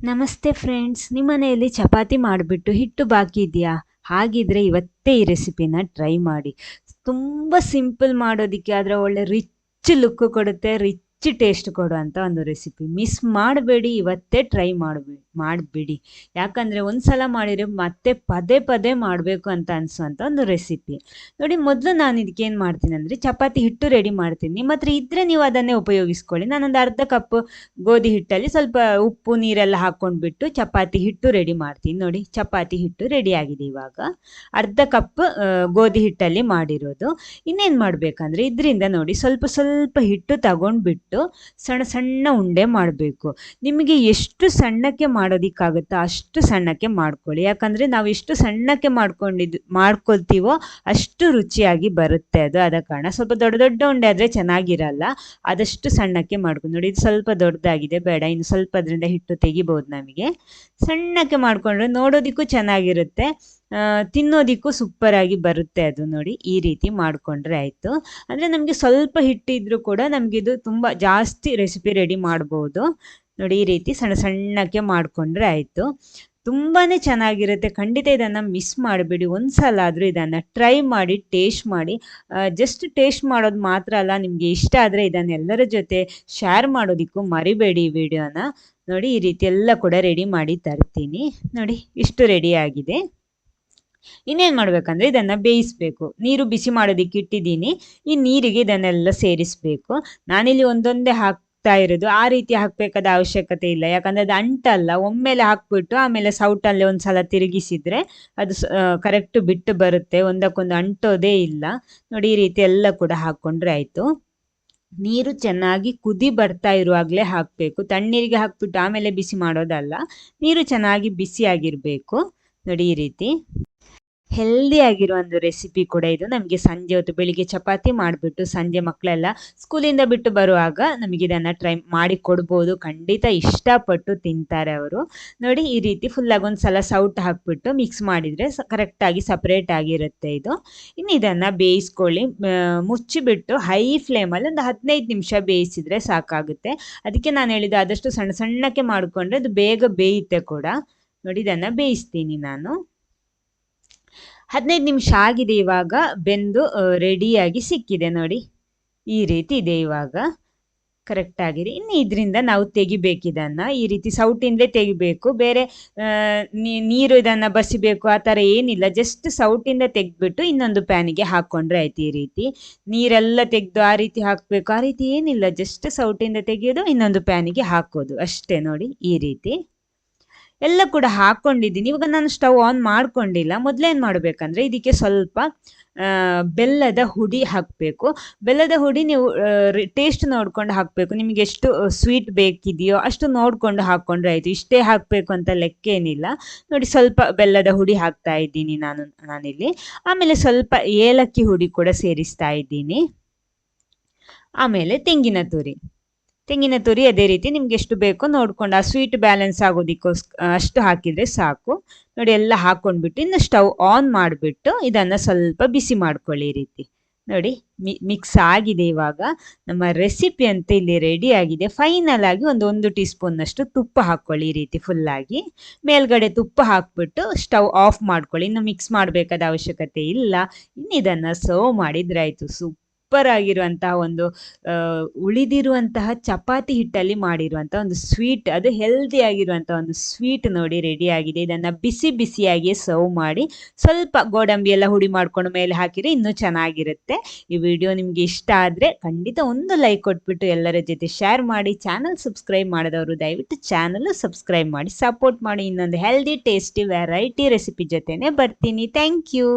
ನಮಸ್ತೆ ಫ್ರೆಂಡ್ಸ್, ನಿಮ್ಮ ಮನೆಯಲ್ಲಿ ಚಪಾತಿ ಮಾಡಿಬಿಟ್ಟು ಹಿಟ್ಟು ಬಾಕಿ ಇದೆಯಾ? ಹಾಗಿದ್ರೆ ಇವತ್ತೇ ಈ ರೆಸಿಪಿನ ಟ್ರೈ ಮಾಡಿ. ತುಂಬ ಸಿಂಪಲ್ ಮಾಡೋದಕ್ಕೆ ಆದರೆ ಒಳ್ಳೆ ರಿಚ್ ಲುಕ್ ಕೊಡುತ್ತೆ, ರಿಚ್ ಟೇಸ್ಟ್ ಕೊಡುವಂಥ ಒಂದು ರೆಸಿಪಿ ಮಿಸ್ ಮಾಡಬೇಡಿ, ಇವತ್ತೇ ಟ್ರೈ ಮಾಡಬೇಡಿ ಮಾಡಿಬಿಡಿ. ಯಾಕಂದರೆ ಒಂದು ಸಲ ಮಾಡಿದರೆ ಮತ್ತೆ ಪದೇ ಪದೇ ಮಾಡಬೇಕು ಅಂತ ಅನಿಸುವಂಥ ಒಂದು ರೆಸಿಪಿ ನೋಡಿ, ಮೊದಲು ನಾನು ಇದಕ್ಕೆ ಏನು ಮಾಡ್ತೀನಿ ಅಂದರೆ ಚಪಾತಿ ಹಿಟ್ಟು ರೆಡಿ ಮಾಡ್ತೀನಿ. ನಿಮ್ಮ ಹತ್ರ ಇದ್ದರೆ ನೀವು ಅದನ್ನೇ ಉಪಯೋಗಿಸ್ಕೊಳ್ಳಿ. ನಾನೊಂದು ಅರ್ಧ ಕಪ್ ಗೋಧಿ ಹಿಟ್ಟಲ್ಲಿ ಸ್ವಲ್ಪ ಉಪ್ಪು, ನೀರೆಲ್ಲ ಹಾಕ್ಕೊಂಡ್ಬಿಟ್ಟು ಚಪಾತಿ ಹಿಟ್ಟು ರೆಡಿ ಮಾಡ್ತೀನಿ. ನೋಡಿ, ಚಪಾತಿ ಹಿಟ್ಟು ರೆಡಿ ಆಗಿದೆ ಇವಾಗ. ಅರ್ಧ ಕಪ್ ಗೋಧಿ ಹಿಟ್ಟಲ್ಲಿ ಮಾಡಿರೋದು. ಇನ್ನೇನು ಮಾಡಬೇಕಂದ್ರೆ ಇದರಿಂದ ನೋಡಿ, ಸ್ವಲ್ಪ ಸ್ವಲ್ಪ ಹಿಟ್ಟು ತಗೊಂಡ್ಬಿಟ್ಟು ಸಣ್ಣ ಸಣ್ಣ ಉಂಡೆ ಮಾಡಬೇಕು. ನಿಮಗೆ ಎಷ್ಟು ಸಣ್ಣಕ್ಕೆ ಮಾಡೋದಕ್ಕಾಗುತ್ತೋ ಅಷ್ಟು ಸಣ್ಣಕ್ಕೆ ಮಾಡ್ಕೊಳ್ಳಿ. ಯಾಕಂದರೆ ನಾವು ಎಷ್ಟು ಸಣ್ಣಕ್ಕೆ ಮಾಡ್ಕೊಂಡಿದ್ದು ಮಾಡ್ಕೊಳ್ತೀವೋ ಅಷ್ಟು ರುಚಿಯಾಗಿ ಬರುತ್ತೆ ಅದು ಆದ ಕಾರಣ. ಸ್ವಲ್ಪ ದೊಡ್ಡ ದೊಡ್ಡ ಉಂಡೆ ಆದರೆ ಚೆನ್ನಾಗಿರಲ್ಲ ಆದಷ್ಟು ಸಣ್ಣಕ್ಕೆ ಮಾಡ್ಕೊಂಡು ನೋಡಿ. ಇದು ಸ್ವಲ್ಪ ದೊಡ್ಡದಾಗಿದೆ, ಬೇಡ. ಇನ್ನು ಸ್ವಲ್ಪ ಅದರಿಂದ ಹಿಟ್ಟು ತೆಗಿಬೋದು ನಮಗೆ. ಸಣ್ಣಕ್ಕೆ ಮಾಡಿಕೊಂಡ್ರೆ ನೋಡೋದಕ್ಕೂ ಚೆನ್ನಾಗಿರುತ್ತೆ. ತಿನ್ನೋದಕ್ಕೂ ಸೂಪರಾಗಿ ಬರುತ್ತೆ ಅದು ನೋಡಿ, ಈ ರೀತಿ ಮಾಡಿಕೊಂಡ್ರೆ ಆಯಿತು. ಅಂದರೆ ನಮಗೆ ಸ್ವಲ್ಪ ಹಿಟ್ಟಿದ್ರೂ ಕೂಡ ನಮಗಿದು ತುಂಬ ಜಾಸ್ತಿ ರೆಸಿಪಿ ರೆಡಿ ಮಾಡ್ಬೋದು. ನೋಡಿ, ಈ ರೀತಿ ಸಣ್ಣ ಸಣ್ಣಕ್ಕೆ ಮಾಡಿಕೊಂಡ್ರೆ ಆಯಿತು. ತುಂಬಾ ಚೆನ್ನಾಗಿರುತ್ತೆ. ಖಂಡಿತ ಇದನ್ನು ಮಿಸ್ ಮಾಡಿಬಿಡಿ. ಒಂದು ಸಲ ಆದರೂ ಇದನ್ನು ಟ್ರೈ ಮಾಡಿ ಟೇಸ್ಟ್ ಮಾಡಿ. ಜಸ್ಟ್ ಟೇಸ್ಟ್ ಮಾಡೋದು ಮಾತ್ರ ಅಲ್ಲ, ನಿಮಗೆ ಇಷ್ಟ ಆದರೆ ಇದನ್ನು ಎಲ್ಲರ ಜೊತೆ ಶೇರ್ ಮಾಡೋದಕ್ಕೂ ಮರಿಬೇಡಿ ಈ ವಿಡಿಯೋನ ನೋಡಿ, ಈ ರೀತಿ ಎಲ್ಲ ಕೂಡ ರೆಡಿ ಮಾಡಿ ತರ್ತೀನಿ. ನೋಡಿ, ಇಷ್ಟು ರೆಡಿ ಆಗಿದೆ. ಇನ್ನೇನು ಮಾಡಬೇಕಂದ್ರೆ ಇದನ್ನು ಬೇಯಿಸಬೇಕು. ನೀರು ಬಿಸಿ ಮಾಡೋದಕ್ಕೆ ಇಟ್ಟಿದ್ದೀನಿ. ಈ ನೀರಿಗೆ ಇದನ್ನೆಲ್ಲ ಸೇರಿಸಬೇಕು. ನಾನಿಲ್ಲಿ ಒಂದೊಂದೇ ಹಾಕ್ತಾ ಇರೋದು. ಆ ರೀತಿ ಹಾಕಬೇಕಾದ ಅವಶ್ಯಕತೆ ಇಲ್ಲ. ಯಾಕಂದ್ರೆ ಅದು ಅಂಟಲ್ಲ. ಒಮ್ಮೆಲೆ ಹಾಕ್ಬಿಟ್ಟು ಆಮೇಲೆ ಸೌಟಲ್ಲಿ ಒಂದ್ಸಲ ತಿರುಗಿಸಿದ್ರೆ ಅದು ಕರೆಕ್ಟ್ ಬಿಟ್ಟು ಬರುತ್ತೆ. ಒಂದಕ್ಕೊಂದು ಅಂಟೋದೇ ಇಲ್ಲ. ನೋಡಿ, ಈ ರೀತಿ ಎಲ್ಲ ಕೂಡ ಹಾಕೊಂಡ್ರೆ ಆಯ್ತು. ನೀರು ಚೆನ್ನಾಗಿ ಕುದಿ ಬರ್ತಾ ಇರುವಾಗಲೇ ಹಾಕಬೇಕು. ತಣ್ಣೀರಿಗೆ ಹಾಕ್ಬಿಟ್ಟು ಆಮೇಲೆ ಬಿಸಿ ಮಾಡೋದಲ್ಲ. ನೀರು ಚೆನ್ನಾಗಿ ಬಿಸಿಯಾಗಿರಬೇಕು. ನೋಡಿ ಈ ರೀತಿ. ಹೆಲ್ದಿ ಆಗಿರೋ ಒಂದು ರೆಸಿಪಿ ಕೂಡ ಇದು. ನಮಗೆ ಸಂಜೆ ಹೊತ್ತು ಬೆಳಿಗ್ಗೆ ಚಪಾತಿ ಮಾಡಿಬಿಟ್ಟು ಸಂಜೆ ಮಕ್ಕಳೆಲ್ಲ ಸ್ಕೂಲಿಂದ ಬಿಟ್ಟು ಬರುವಾಗ ನಮಗೆ ಇದನ್ನು ಟ್ರೈ ಮಾಡಿ ಕೊಡ್ಬೋದು. ಖಂಡಿತ ಇಷ್ಟಪಟ್ಟು ತಿಂತಾರೆ ಅವರು. ನೋಡಿ ಈ ರೀತಿ ಫುಲ್ಲಾಗಿ ಒಂದು ಸಲ ಸೌಟ್ ಹಾಕಿಬಿಟ್ಟು ಮಿಕ್ಸ್ ಮಾಡಿದರೆ ಕರೆಕ್ಟಾಗಿ ಸಪ್ರೇಟ್ ಆಗಿರುತ್ತೆ ಇದು. ಇನ್ನು ಇದನ್ನು ಬೇಯಿಸ್ಕೊಳ್ಳಿ. ಮುಚ್ಚಿಬಿಟ್ಟು ಹೈ ಫ್ಲೇಮಲ್ಲಿ ಒಂದು ಹದಿನೈದು ನಿಮಿಷ ಬೇಯಿಸಿದರೆ ಸಾಕಾಗುತ್ತೆ. ಅದಕ್ಕೆ ನಾನು ಹೇಳಿದ್ದು ಆದಷ್ಟು ಸಣ್ಣ ಸಣ್ಣಕ್ಕೆ ಮಾಡಿಕೊಂಡ್ರೆ ಅದು ಬೇಗ ಬೇಯುತ್ತೆ ಕೂಡ. ನೋಡಿ, ಇದನ್ನು ಬೇಯಿಸ್ತೀನಿ ನಾನು. ಹದಿನೈದು ನಿಮಿಷ ಆಗಿದೆ ಇವಾಗ, ಬೆಂದು ರೆಡಿಯಾಗಿ ಸಿಕ್ಕಿದೆ ನೋಡಿ. ಈ ರೀತಿ ಇದೆ ಇವಾಗ. ಕರೆಕ್ಟ್ ಆಗಿದೆ. ಇನ್ನು ಇದರಿಂದ ನಾವು ತೆಗಿಬೇಕಿದನ್ನು. ಈ ರೀತಿ ಸೌಟಿಂದಲೇ ತೆಗಿಬೇಕು. ಬೇರೆ ನೀರು ಇದನ್ನು ಬಸಿಬೇಕು, ಆ ಥರ ಏನಿಲ್ಲ. ಜಸ್ಟ್ ಸೌಟಿಂದ ತೆಗೆದ್ಬಿಟ್ಟು ಇನ್ನೊಂದು ಪ್ಯಾನಿಗೆ ಹಾಕ್ಕೊಂಡ್ರೆ ಆಯ್ತು ಈ ರೀತಿ. ನೀರೆಲ್ಲ ತೆಗೆದು ಆ ರೀತಿ ಹಾಕಬೇಕು. ಆ ರೀತಿ ಏನಿಲ್ಲ. ಜಸ್ಟ್ ಸೌಟಿಂದ ತೆಗೆಯೋದು, ಇನ್ನೊಂದು ಪ್ಯಾನಿಗೆ ಹಾಕೋದು. ಅಷ್ಟೇ ನೋಡಿ, ಈ ರೀತಿ. ಎಲ್ಲ ಕೂಡ ಹಾಕ್ಕೊಂಡಿದ್ದೀನಿ ಇವಾಗ ನಾನು ಸ್ಟವ್ ಆನ್ ಮಾಡ್ಕೊಂಡಿಲ್ಲ. ಮೊದಲೇನು ಮಾಡಬೇಕಂದ್ರೆ ಇದಕ್ಕೆ ಸ್ವಲ್ಪ ಬೆಲ್ಲದ ಹುಡಿ ಹಾಕಬೇಕು. ಬೆಲ್ಲದ ಹುಡಿ ನೀವು ಟೇಸ್ಟ್ ನೋಡ್ಕೊಂಡು ಹಾಕಬೇಕು. ನಿಮಗೆ ಎಷ್ಟು ಸ್ವೀಟ್ ಬೇಕಿದೆಯೋ ಅಷ್ಟು ನೋಡಿಕೊಂಡು ಹಾಕ್ಕೊಂಡ್ರೆ ಆಯಿತು. ಇಷ್ಟೇ ಹಾಕಬೇಕು ಅಂತ ಲೆಕ್ಕ ಏನಿಲ್ಲ. ನೋಡಿ ಸ್ವಲ್ಪ ಬೆಲ್ಲದ ಹುಡಿ ಹಾಕ್ತಾ ಇದ್ದೀನಿ ನಾನು, ನಾನಿಲ್ಲಿ. ಆಮೇಲೆ ಸ್ವಲ್ಪ ಏಲಕ್ಕಿ ಹುಡಿ ಕೂಡ ಸೇರಿಸ್ತಾ ಇದ್ದೀನಿ. ಆಮೇಲೆ ತೆಂಗಿನ ತುರಿ. ತೆಂಗಿನ ತುರಿ ಅದೇ ರೀತಿ ನಿಮ್ಗೆ ಎಷ್ಟು ಬೇಕೋ ನೋಡ್ಕೊಂಡು ಆ ಸ್ವೀಟ್ ಬ್ಯಾಲೆನ್ಸ್ ಆಗೋದಿಕ್ಕೋಸ್ಕ ಅಷ್ಟು ಹಾಕಿದರೆ ಸಾಕು. ನೋಡಿ ಎಲ್ಲ ಹಾಕೊಂಡ್ಬಿಟ್ಟು ಇನ್ನು ಸ್ಟವ್ ಆನ್ ಮಾಡಿಬಿಟ್ಟು ಇದನ್ನು ಸ್ವಲ್ಪ ಬಿಸಿ ಮಾಡ್ಕೊಳ್ಳಿ ಈ ರೀತಿ. ನೋಡಿ ಮಿ ಮಿಕ್ಸ್ ಆಗಿದೆ ಇವಾಗ. ನಮ್ಮ ರೆಸಿಪಿ ಅಂತ ಇಲ್ಲಿ ರೆಡಿ ಆಗಿದೆ. ಫೈನಲ್ ಆಗಿ ಒಂದು ಒಂದು ಟೀ ಸ್ಪೂನ್ನಷ್ಟು ತುಪ್ಪ ಹಾಕ್ಕೊಳ್ಳಿ ಈ ರೀತಿ ಫುಲ್ಲಾಗಿ ಮೇಲ್ಗಡೆ ತುಪ್ಪ ಹಾಕ್ಬಿಟ್ಟು ಸ್ಟವ್ ಆಫ್ ಮಾಡ್ಕೊಳ್ಳಿ. ಇನ್ನು ಮಿಕ್ಸ್ ಮಾಡಬೇಕಾದ ಅವಶ್ಯಕತೆ ಇಲ್ಲ. ಇನ್ನು ಇದನ್ನು ಸರ್ವ್ ಮಾಡಿದ್ರೆ ಆಯಿತು. ಸೂಪ್ ಸೂಪರ್ ಆಗಿರುವಂತಹ ಒಂದು ಉಳಿದಿರುವಂತಹ ಚಪಾತಿ ಹಿಟ್ಟಲ್ಲಿ ಮಾಡಿರುವಂತಹ ಒಂದು ಸ್ವೀಟ್ ಅದು ಹೆಲ್ದಿ ಆಗಿರುವಂತಹ ಒಂದು ಸ್ವೀಟ್ ನೋಡಿ ರೆಡಿ ಆಗಿದೆ. ಇದನ್ನು ಬಿಸಿ ಬಿಸಿಯಾಗಿ ಸರ್ವ್ ಮಾಡಿ ಸ್ವಲ್ಪ ಗೋಡಂಬಿ ಎಲ್ಲ ಹುಡಿ ಮಾಡ್ಕೊಂಡು ಮೇಲೆ ಹಾಕಿದ್ರೆ ಇನ್ನೂ ಚೆನ್ನಾಗಿರುತ್ತೆ. ಈ ವಿಡಿಯೋ ನಿಮಗೆ ಇಷ್ಟ ಆದರೆ ಖಂಡಿತ ಒಂದು ಲೈಕ್ ಕೊಟ್ಬಿಟ್ಟು ಎಲ್ಲರ ಜೊತೆ ಶೇರ್ ಮಾಡಿ ಚಾನಲ್ ಸಬ್ಸ್ಕ್ರೈಬ್ ಮಾಡಿದವರು ದಯವಿಟ್ಟು ಚಾನಲ್ ಸಬ್ಸ್ಕ್ರೈಬ್ ಮಾಡಿ ಸಪೋರ್ಟ್ ಮಾಡಿ. ಇನ್ನೊಂದು ಹೆಲ್ದಿ ಟೇಸ್ಟಿ ವೆರೈಟಿ ರೆಸಿಪಿ ಜೊತೆನೆ ಬರ್ತೀನಿ. Thank you